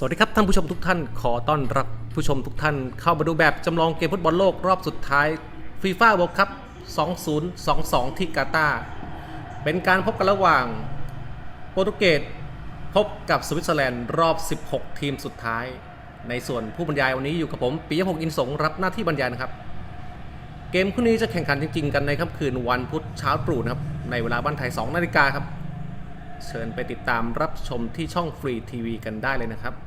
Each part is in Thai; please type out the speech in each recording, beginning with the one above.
สวัสดีครับท่านผู้ชมทุกท่านขอต้อนรับผู้ชมทุกท่านเข้ามาดูแบบจำลองเกมฟุตบอลโลกรอบสุดท้ายฟีฟ่า r ว d คัพ2022 ที่กาตาร์เป็นการพบกันระหว่างโปรตุเกสพบกับสวิตเซอร์แลนด์รอบ 16 ทีมสุดท้าย ในส่วนผู้บรรยายวันนี้อยู่กับผมปิยพงศ์อินสงรับหน้าที่บรรยายนะครับ เกมคู่นี้จะแข่งขันจริง ๆ กันในค่ำคืนวันพุธเช้าตรู่นะครับในเวลาบ้านไทย 2 นาฬิกาครับเชิญไปติดตามรับชมที่ช่องฟรีทีวีกันได้เลยนะครับ เ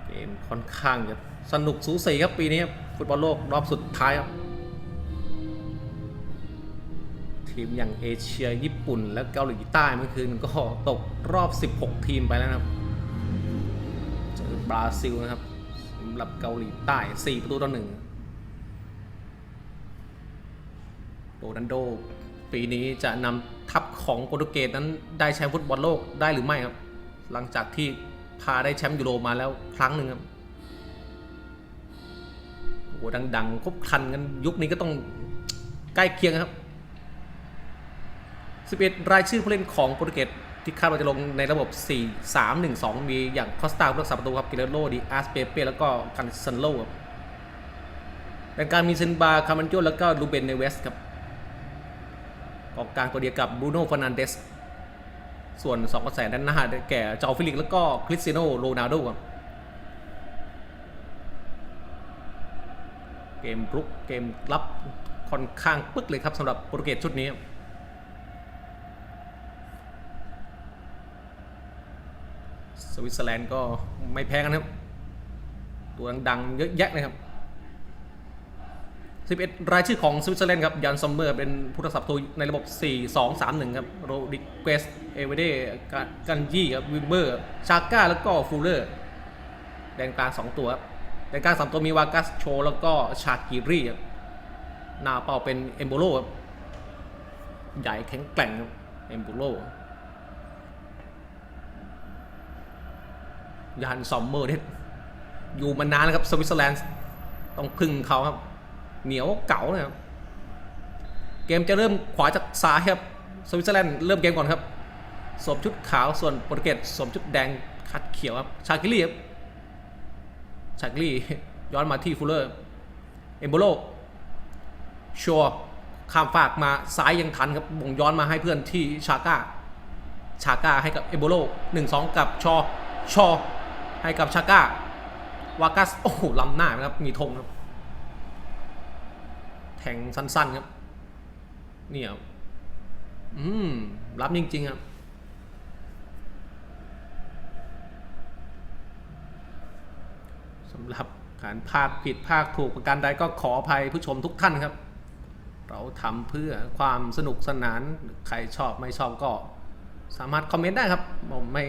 ก มค่อนข้างจะสนุกสูสีครับปีนี้ฟุตบอลโลกรอบสุดท้ายครับ ทีมอย่างเอเชียญี่ปุ่น และเกาหลีใต้เมื่อคืนก็ตกรอบ 16 ทีมไปแล้วนะครับเจอบราซิลนะครับสำหรับเกาหลีใต้ 4 ประตูต่อหนึ่งโรนัลโดปีนี้จะนำทัพของโปรตุเกสนั้นได้แชมป์ฟุตบอลโลกได้หรือไม่ครับ หลังจากที่ พาได้แชมป์ยูโรมาแล้วครั้งหนึ่งครับโอ้โหดังๆครบคันกันยุคนี้ก็ต้องใกล้เคียงครับ 11 รายชื่อผู้เล่นของโปรตุเกสที่คาดว่าจะลงในระบบ 4 3 1 2 มีอย่างคอสตาผู้รักษาประตูครับกิเลโรดิอาสเปเป้แล้วก็กันซันโลครับในการมีเซนบาคาร์มันโจแล้วก็ลูเบนเนเวสครับกองกลางตัวเดียวกับบูโน่ฟ e ร์นันเดส ส่วน2กระแสด้านหน้าแก่จอฟิลิกแล้วก็คริสเตียโนโรนัลโดครับเกมรุกเกมรับค่อนข้างปึ๊กเลยครับสำหรับโปรตุเกสชุดนี้สวิตเซอร์แลนด์ก็ไม่แพ้กันครับ ตัวดังๆเยอะแยะเลยครับ 11 รายชื่อของสวิตเซอร์แลนด์ครับยันซัมเมอร์เป็นผู้รักษาประตูในระบบ 4 2 3 1 ครับโรดิเกสเอเวเดกันยี่ครับวิมเบอร์ชาก้าแล้วก็ฟูลเลอร์แดนกลาง2ตัวครับแดนกลาง3ตัวมีวากัสโชแล้วก็ชากิรีครับหน้าเป้าเป็นเอมโบโลครับใหญ่แข็งแกร่งครับเอมโบโลยันซัมเมอร์เนี่ยอยู่มานานแล้วครับสวิตเซอร์แลนด์ต้องพึ่งเขาครับ เหนียวเก่านะครับ เกมจะเริ่มขวาจากซ้ายครับ สวิตเซอร์แลนด์เริ่มเกมก่อนครับสวมชุดขาวส่วนโปรตุเกสสวมชุดแดงคัดเขียวครับ ชากิลี่ครับ ชากิลี่ย้อนมาที่ฟูลเลอร์ เอมโบโลชัวร์ข้ามฝากมาซ้ายยังทันครับบ่งย้อนมาให้เพื่อนที่ชาก้า ชาก้าให้กับเอโบโลหนึ่งสองกับชอ ชอ ให้กับชาก้าวากัส โอ้โหล้ำหน้านะครับ มีธงครับ แทงสั้น ๆ ครับเนี่ยอืมรับจริง ๆ ครับสำหรับการภาคผิดภาคถูกประการใดก็ขออภัยผู้ชมทุกท่านครับ เราทำเพื่อความสนุกสนานใครชอบไม่ชอบก็สามารถคอมเมนต์ได้ครับผมไม่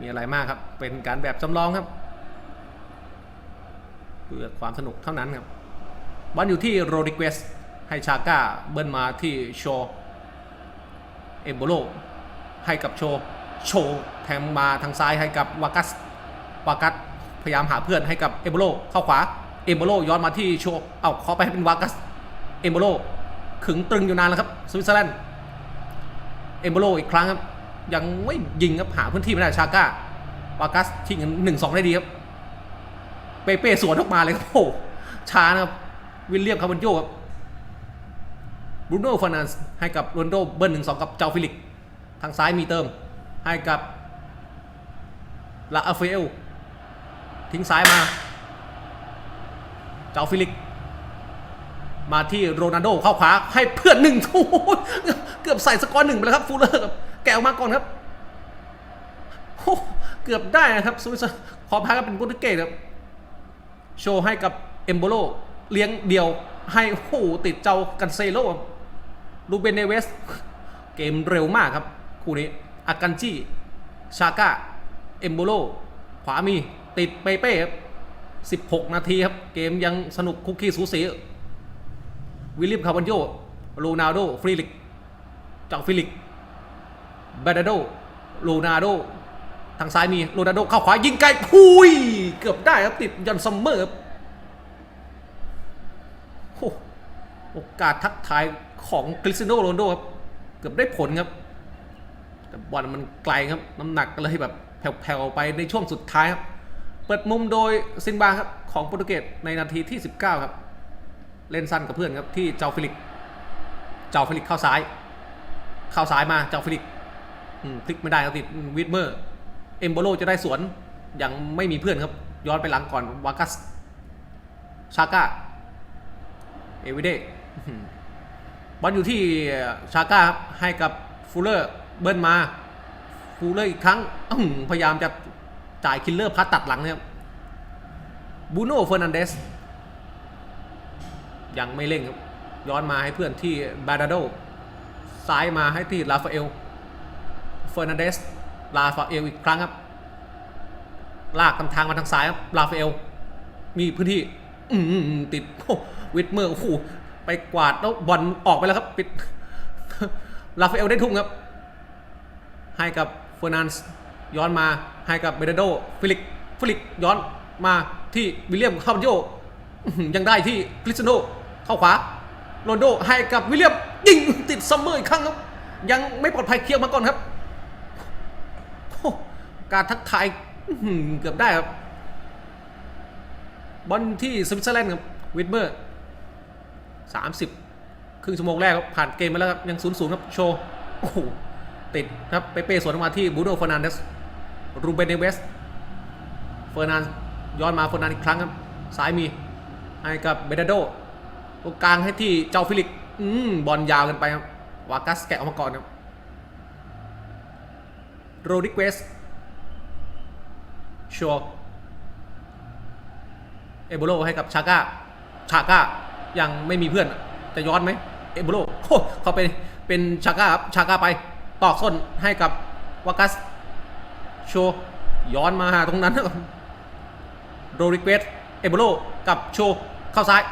มีอะไรมากครับ เป็นการแบบจำลองครับ เพื่อความสนุกเท่านั้นครับ บอลอยู่ที่โรดิเกสให้ชาก้าเบิ้ลมาที่โชเอมโบโลให้กับโชโชแทงมาทางซ้ายให้กับวากัสวากัสพยายามหาเพื่อนให้กับเอมโบโลเข้าขวาเอมโบโลย้อนมาที่โชเอาเขาไปให้เป็นวากัสเอมโบโลขึงตรึงอยู่นานแล้วครับสวิตเซอร์แลนด์เอมโบโลอีกครั้งครับยังไม่ยิงครับหาพื้นที่ไม่ได้ชาก้าวากัสทิ้งหนึ่งสองได้ดีครับเปเป้สวนออกมาเลยครับโอ้ช้านะครับ วิลเลียมคาร์บันโยครับบรูโน่ฟานันส์ให้กับโรนโดเบิร์นหนึ่งสองกับเจ้าฟิลิก ทางซ้ายมีเติม ให้กับลาอาเฟล ทิ้งซ้ายมา เจ้าฟิลิก มาที่โรนัลโดเข้าขวาให้เพื่อนหนึ่งโอ้โหเกือบใส่สกอร์หนึ่งไปแล้วครับฟูลเลอร์ครับแกะออกมาก่อนครับโอ้เกือบได้นะครับสวิสขอพากันเป็นโปรตุเกสครับ โชว์ให้กับเอมโบโล เลี้ยงเดียวให้โอ้โหติดเจ้ากันเซโลลูเบนเนเวส เกมเร็วมากครับ คู่นี้อากันจิชาก้า เอมโบโล ขวามีติดเปเป้ครับ16 นาทีครับ เกมยังสนุกคุกกี้สูสี วิลลียมคาร์บันโยโรนัลโดฟรีลิกจากฟิลิกเบดาโดโรนัลโดทางซ้ายมีโรนัลโดเข้าขวายิงไกลพุยเกือบได้ครับติดยันซัมเมอร์ครับโอ้ โอกาสทักทายของคริสเตียโนโรนโดครับ เกือบได้ผลครับ แต่บอลมันไกลครับ น้ำหนักก็เลยแบบแผ่วๆไปในช่วงสุดท้ายครับ เปิดมุมโดยซินบาครับ ของโปรตุเกสในนาทีที่ 19 ครับ เล่นสั้นกับเพื่อนครับที่เจ้าฟิลิก เจ้าฟิลิกเข้าซ้าย เข้าซ้ายมาเจ้าฟิลิกอืมพลิกไม่ได้ครับติดวิดเมอร์เอมโบโลจะได้สวนยังไม่มีเพื่อนครับ ย้อนไปหลังก่อนวากัสชาก้าเอวิเด บอลอยู่ที่ชาก้าครับให้กับฟูลเลอร์เบิ้ลมาฟูลเลอร์อีกครั้งพยายามจะจ่ายคิลเลอร์พัดตัดหลังนะครับบูโน่เฟอร์นันเดสยังไม่เร่งครับ ย้อนมาให้เพื่อนที่บาดาโดซ้ายมาให้ที่ลาฟาเอลเฟอร์นันเดสลาฟาเอลอีกครั้งครับ ลากกำทางมาทางซ้ายครับลาฟาเอลมีพื้นที่ อืติดวิดเมอร์โอ้โห ไปกวาดแล้วบอลออกไปแล้วครับ ปิดลาฟาเอลได้ทุ่มครับ ให้กับเฟอร์นันส์ย้อนมาให้กับเบเดโดฟิลิกฟิลิกย้อนมาที่วิลเลียมคาร์บโยยังได้ที่คริสเตยโนเข้าขวาโรนโดให้กับวิลเลียมยิงติดซัมเมอร์อีกครั้งครับ ยังไม่ปลอดภัยเคลียร์มาก่อนครับ การทักทายเกือบได้ครับบอลที่สวิตเซอร์แลนด์ครับวิดเมอร์ สามสิบครึ่งชั่วโมงแรกผ่านเกมมาแล้วครับยังศูนย์ศูนย์ครับโชว์โอ้โหติดครับเปเป้สวนมาที่บูโดเฟอร์นันเดสรูเบนเนเวสเฟอร์นันย้อนมาเฟอร์นันอีกครั้งครับซ้ายมีให้กับเบดาโดตรงกลางให้ที่เจ้าฟิลิกอืมบอลยาวกันไปครับวากัสแกะออกมาก่อนครับโรดิเกสชัวเอโบโลให้กับชาก้าชาก้า ยังไม่มีเพื่อนจะย้อนไหมเอโบโลโอ้เขาเป็นเป็นชาก้าครับชาก้าไปตอกส้นให้กับวากัสโชย้อนมาหาตรงนั้นนะครับโรดิเกสเอโบโลกับโชเข้าซ้าย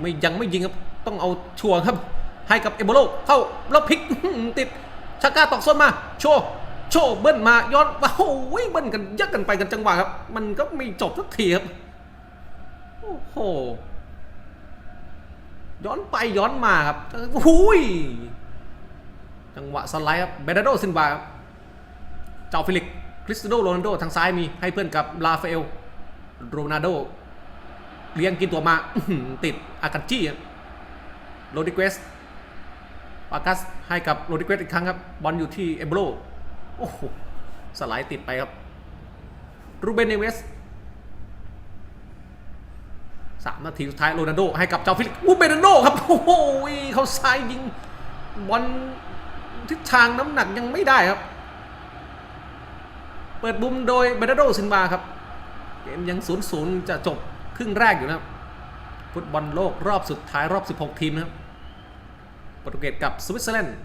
ไม่ยังไม่ยิงครับต้องเอาชัวร์ครับ ให้กับเอโบโลเข้าแล้วพลิกติดชาก้าตอกส้นมา โชโชเบิ้ลมาย้อนโอ้โหเบิ้ลกันยักกันไปกันจังหวะครับ มันก็ไม่จบสักทีครับโอ้โห ย้อนไปย้อนมาครับหุยจังหวะสไลด์ครับเบรนาโดซินบาครับเจ้าฟิลิกคริสตโนโรนัลโดทางซ้ายมีให้เพื่อนกับลาฟาเอลโรนัลโดเลี้ยงกินตัวมาติดอากาจี้ครับโรดิเกสปากัสให้กับโรดิเกสอีกครั้งครับ บอลอยู่ที่เอเบโรโอ้โหสไลด์ติดไปครับรูเบนเนเวส สามนาทีสุดท้ายโรนัลโดให้กับเจ้าฟิลิปอูเบรนโดครับโอ้โหเขาซ้ายยิงบอลทิศทางน้ำหนักยังไม่ได้ครับ เปิดบุมโดยเบรนโดซินบาครับ เกมยังศูนย์ศูนย์จะจบครึ่งแรกอยู่นะครับ ฟุตบอลโลกรอบสุดท้ายรอบ 16 ทีมนะครับโปรตุเกสกับสวิตเซอร์แลนด์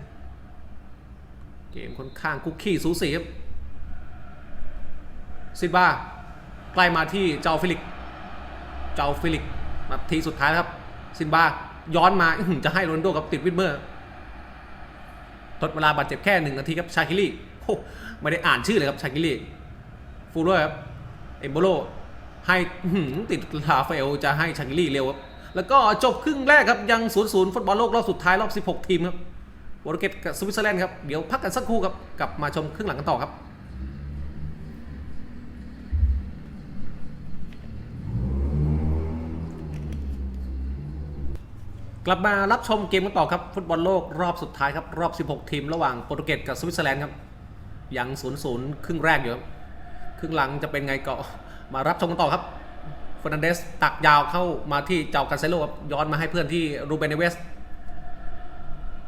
เกมค่อนข้างคุกกี้สูสีครับซินบาใกล้มาที่เจ้าฟิลิก เจ้าฟิลิกนาทีสุดท้ายครับ ซินบาย้อนมาจะให้โรนโดกับติดวิดเมอร์ทดเวลาบาดเจ็บแค่หนึ่งนาทีครับชาคิลี่โอ้ไม่ได้อ่านชื่อเลยครับชาคิลี่ฟูลเลอร์ครับเอมโบโลให้ติดลาฟาเอลจะให้ชาคิลี่เร็วครับแล้วก็จบครึ่งแรกครับยัง0ูนย์ฟุตบอลโลกรอบสุดท้ายรอบ 16 ทีมครับโปรตุเกสกับสวิตเซอร์แลนด์ครับ เดี๋ยวพักกันสักครู่ครับ กลับมาชมครึ่งหลังกันต่อครับ กลับมารับชมเกมกันต่อครับ ฟุตบอลโลกรอบสุดท้ายครับ รอบ 16 ทีม ระหว่างโปรตุเกสกับสวิตเซอร์แลนด์ครับ ยัง0ูนย์ครึ่งแรกอยู่ครับ ครึ่งหลังจะเป็นไงก็มารับชมกันต่อครับเฟอร์นันเดสตักยาวเข้ามาที่เจ้ากันเซโลครับ ย้อนมาให้เพื่อนที่รูเบนเนเวส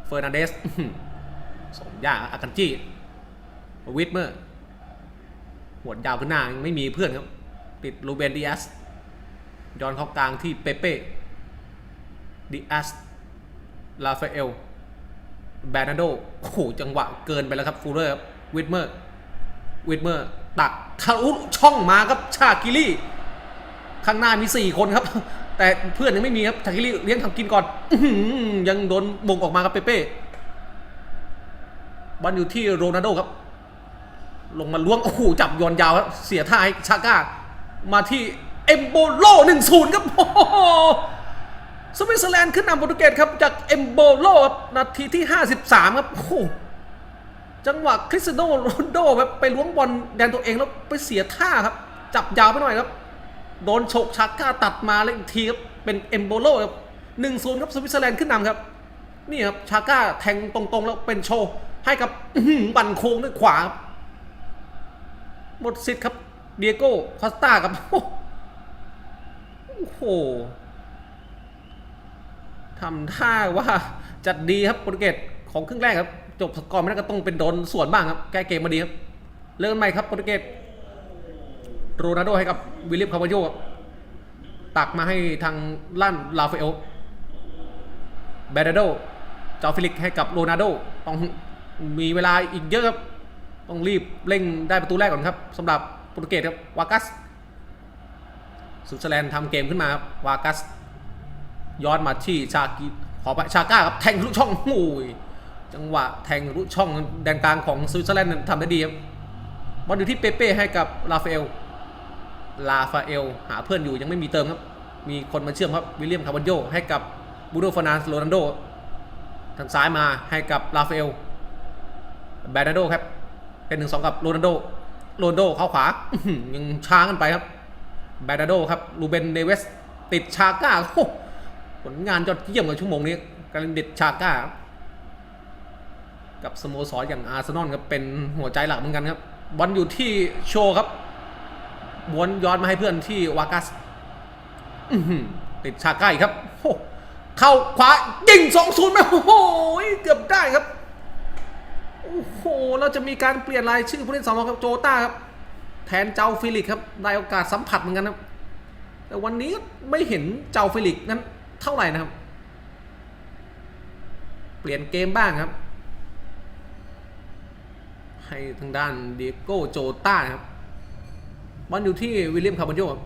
เฟอร์นันเดสสมยากอากันจี้วิดเมอร์หัวดยาวขึ้นหน้าไม่มีเพื่อนครับ ติดรูเบนดิอัสย้อนเข้ากลางที่เปเป้ ดิอัสลาฟาเอลแบนาโดโอ้โหจังหวะเกินไปแล้วครับฟูเลอร์วิดเมอร์วิดเมอร์ตักทะลุช่องมาครับชากิลี่ ข้างหน้ามี 4 คนครับ แต่เพื่อนยังไม่มีครับชากิลี่เลี้ยงทำกินก่อนอยังโดนมงออกมาครับเปเป้บอลอยู่ที่โรนัลโดครับ ลงมาล้วง โอ้โห จับโยนยาวครับเสียท่าให้ชาก้า มาที่เอมโบโลหนึ่งศูนย์ครับโอ้โห สวิตเซอร์แลนด์ขึ้นนำโปรตุเกสครับจากเอมโบโลนาทีที่ 53 ครับโอ้โหจังหวะคริสเตโนโรนโดแบบไปล้วงบอลแดนตัวเองแล้วไปเสียท่าครับ จับยาวไปหน่อยครับ โดนโฉกชาก้าตัดมาแล้วอีกทีครับ เป็นเอมโบโลครับหนึ่งศูนย์ครับสวิตเซอร์แลนด์ขึ้นนำครับ นี่ครับชาก้าแทงตรงๆ แล้วเป็นโชว์ให้กับบันโค้งด้วยขวาครับหมดสิทธิ์ครับเดียโก้คอสตาครับโอ้โห ทำท่าว่าจัดดีครับโปรตุเกสของครึ่งแรกครับ จบสกอร์ไม่ได้ก็ต้องเป็นโดนสวนบ้างครับ แก้เกมมาดีครับ เริ่มใหม่ครับโปรตุเกสโรนัลโดให้กับวิลเลียมคาร์วาโยครับตักมาให้ทางลั่นลาฟาเอลเบรโดจอฟิลิกให้กับโรนัลโดต้องมีเวลาอีกเยอะครับ ต้องรีบเร่งได้ประตูแรกก่อนครับสำหรับโปรตุเกสครับวากัสสวิตเซแลนด์ทำเกมขึ้นมาครับวากัส ย้อนมาที่ชากิขอไปชาก้าครับแทงทะลุช่องโอ้ยจังหวะแทงทะลุช่องแดนกลางของสวิตเซอร์แลนด์ทำได้ดีครับบอลอยู่ที่เปเป้ให้กับลาฟาเอลลาฟาเอลหาเพื่อนอยู่ยังไม่มีเติมครับ มีคนมาเชื่อมครับวิลเลียมคาร์บอนโยให้กับบูโดฟานาสโรนัลโดทางซ้ายมาให้กับลาฟาเอลแบรนาโดครับ เป็นหนึ่งสองกับโรนัลโดโรนัลโดเข้าขวายังช้ากันไปครับแบรนาโดครับลูเบนเนเวสติดชาก้าโอ้ ผลงานยอดเยี่ยมกับชั่วโมงนี้กำลังเด็ดชาก้ากับสโมสรอย่างอาร์เซนอลครับเป็นหัวใจหลักเหมือนกันครับบอลอยู่ที่โชว์ครับบอลย้อนมาให้เพื่อนที่วากัสติดชาก้าอีกครับเข้าขวายิงสองศูนย์ไปโอ้โหเกือบได้ครับโอ้โหเราจะมีการเปลี่ยนรายชื่อผู้เล่นสำรองครับโจต้าครับ แทนเจ้าฟิลิกครับได้โอกาสสัมผัสเหมือนกันครับ แต่วันนี้ไม่เห็นเจ้าฟิลิกนั้น เท่าไหร่นะครับ เปลี่ยนเกมบ้างครับ ให้ทางด้านเดียโก้โจต้าครับบอลอยู่ที่วิลเลียมคาร์บอนโยครับ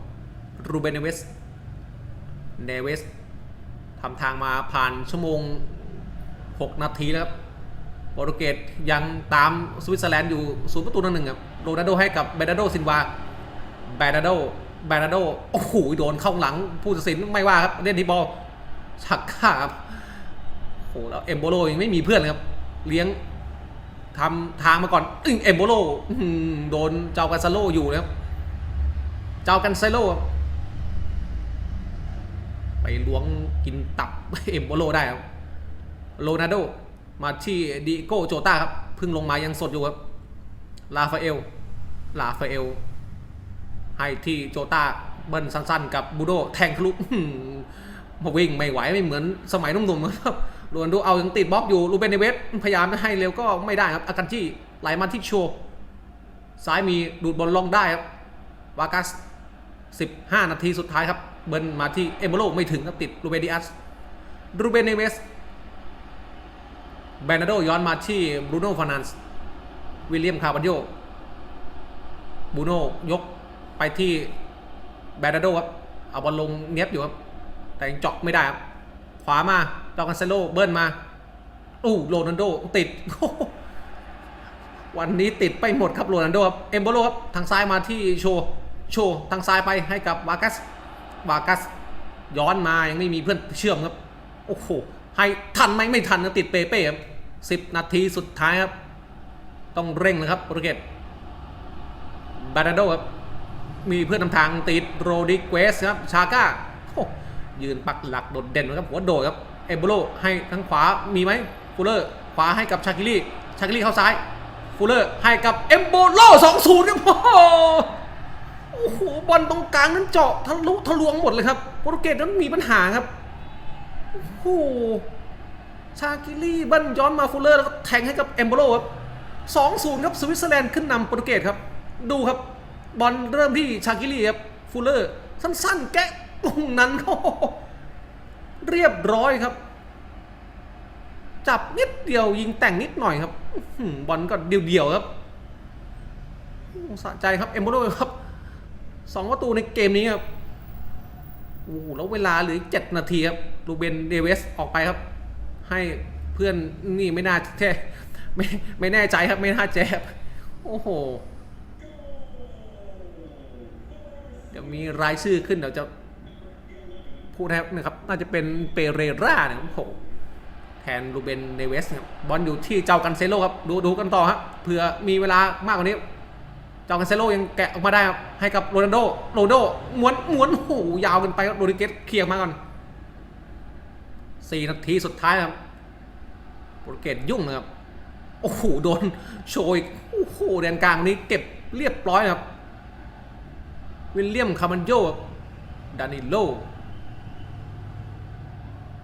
รูเบนเนเวสเนเวสทำทางมาผ่านชั่วโมง 6 นาทีแล้วครับโปรตุเกสยังตามสวิตเซอร์แลนด์อยู่ศูนย์ประตูต่อหนึ่งครับโรนัลโดให้กับเบรนาโดซินวาเบรนาโด เบรนาโดโอ้โหโดนเข้าหลังผู้ตัดสินไม่ว่าครับเล่นที่บอลชักข้าครับโอ้โหแล้วเอมโบโลยังไม่มีเพื่อนเลยครับ เลี้ยงทำทางมาก่อนอึ้งเอมโบโลโดนเจ้ากันซาโลอยู่นะครับ เจ้ากันไซโลไปล้วงกินตับเอมโบโลได้ครับโรนัลโดมาที่ดิโก้โจต้าครับ เพิ่งลงมายังสดอยู่ครับลาฟาเอลลาฟาเอล ให้ที่โจตาเบิ้ลสั้น ๆ กับบูโดแทงทะลุมาวิ่งไม่ไหวไม่เหมือนสมัยนุ่มๆครับโรนัลโดเอายังติดบล็อกอยู่ลูเบนเนเวสพยายามจะให้เร็วก็ไม่ได้ครับอากันจี้ไหลมาที่โชว์ซ้ายมีดูดบอลลงได้ครับวากัส 15 นาทีสุดท้ายครับ เบิร์นมาที่เอมโบโลไม่ถึงครับติดรูเบนดิอัสรูเบนเนเวสแบนาโดย้อนมาที่บรูโน่ฟานันส์วิลเลียมคาร์บันโยบูโน่ยก ไปที่แบรนาโดครับ เอาบอลลงเนียบอยู่ครับ แต่ยังเจาะไม่ได้ครับ ขวามาจอกันเซโลเบิร์นมา อู้โรนัลโดติด วันนี้ติดไปหมดครับโรนัลโดครับ เอมโบโลครับ ทางซ้ายมาที่โชว์โชว์ทางซ้ายไปให้กับวากัส วากัส ย้อนมายังไม่มีเพื่อนเชื่อมครับ โอ้โห ให้ทันไหมไม่ทันนะติดเปเป้ครับสิบนาทีสุดท้ายครับ ต้องเร่งนะครับโปรตุเกสบาราโดครับ มีเพื่อนนำทางติดโรดิเกสครับชาก้ายืนปักหลักโดดเด่นนะครับหัวโดดครับเอมโบโลให้ทางขวามีไหมฟูลเลอร์ขวาให้กับชาคิลี่ชาคิลี่เข้าซ้ายฟูลเลอร์ให้กับเอมโบโลสองศูนย์ครับโอ้โหบอลตรงกลางนั้นเจาะทะลุทะลวงหมดเลยครับโปรตุเกสนั้นมีปัญหาครับโอ้โหชากิลี่บั้นย้อนมาฟูลเลอร์แล้วก็แทงให้กับเอมโบโลครับสองศูนย์ครับสวิตเซอร์แลนด์ขึ้นนำโปรตุเกสครับดูครับ บอลเริ่มที่ชากิลี่ครับฟูลเลอร์ สั้นๆ แกะตรงนั้นโอ้โหเรียบร้อยครับ จับนิดเดียวยิงแต่งนิดหน่อยครับอื้อหือบอลก็เดียวๆครับสะใจครับเอมโบโลครับสองประตูในเกมนี้ครับโอ้โหแล้วเวลาเหลือเจ็ดนาทีครับลูเบนเดเวสออกไปครับ ให้เพื่อนนี่ไม่น่าแท้ไม่ไม่แน่ใจครับไม่น่าแจบโอ้โห เดี๋ยวมีรายชื่อขึ้นเดี๋ยวจะพูดให้นะครับน่าจะเป็นเปเรราเนี่ยโอ้โหแทนรูเบนเนเวสครับบอลอยู่ที่เจ้ากันเซโลครับดูดูกันต่อครับเผื่อมีเวลามากกว่านี้ เจ้ากันเซโลยังแกะออกมาได้ครับให้กับโรนัลโดโรนัลโดม้วนม้วนโอ้โหยาวกันไปครับโรดิเกสเคลียร์มาก่อนสี่นาทีสุดท้ายครับโปรเกสยุ่งนะครับโอ้โหโดนโชยโอ้โหแดนกลางนี้เก็บเรียบร้อยครับ วิลเลียมคาร์มันโยดานิโล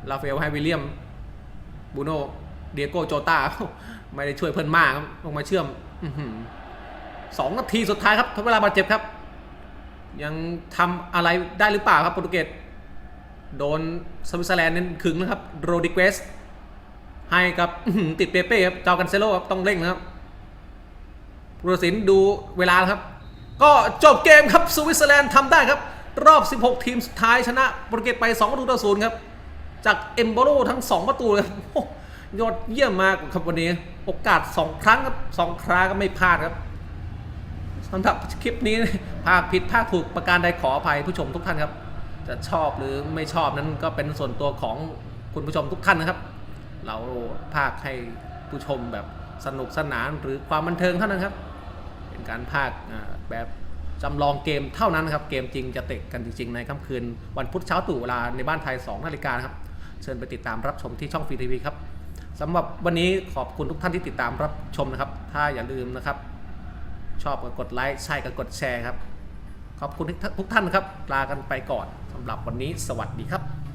ลาเฟลให้วิลเลียมบูโนเดียโกโจตาไม่ได้ช่วยเพื่อนมากครับลงมาเชื่อมอสองนาทีสุดท้ายครับทดเวลาบาดเจ็บครับ ยังทำอะไรได้หรือเปล่าครับโปรตุเกสโดนสวิตเซอร์แลนด์เน้นขึงนะครับโรดิเกสให้กับติดเปเป้ครับเจ้ากันเซโลครับต้องเร่งนะครับผู้ตัดสินดูเวลาครับ ก็จบเกมครับสวิตเซอร์แลนด์ทำได้ครับ รอบ 16 ทีมสุดท้ายชนะโปรตุเกสไป2ประตูต่อศูนย์ครับ จากเอมโบโรทั้ง 2 ประตูเลยโอ้ยอดเยี่ยมมากครับวันนี้ โอกาส 2 ครั้งครับ2ครั้งก็ไม่พลาดครับสำหรับคลิปนี้ภาคผิดภาคถูกประการใดขออภัยผู้ชมทุกท่านครับ จะชอบหรือไม่ชอบนั้นก็เป็นส่วนตัวของคุณผู้ชมทุกท่านนะครับ เราภาคให้ผู้ชมแบบสนุกสนานหรือความบันเทิงเท่านั้นครับ การภาคแบบจำลองเกมเท่านั้นครับ เกมจริงจะเตะกันจริง ๆ ในค่ำคืน วันพุธเช้าตู่เวลาในบ้านไทย 2 นาฬิกาครับ เชิญไปติดตามรับชมที่ช่องฟรีทีวีครับสำหรับวันนี้ขอบคุณทุกท่านที่ติดตามรับชมนะครับ ถ้าอย่าลืมนะครับ ชอบก็กดไลค์ใช่ก็กดแชร์ครับ ขอบคุณทุกท่านนะครับลากันไปก่อนสำหรับวันนี้สวัสดีครับ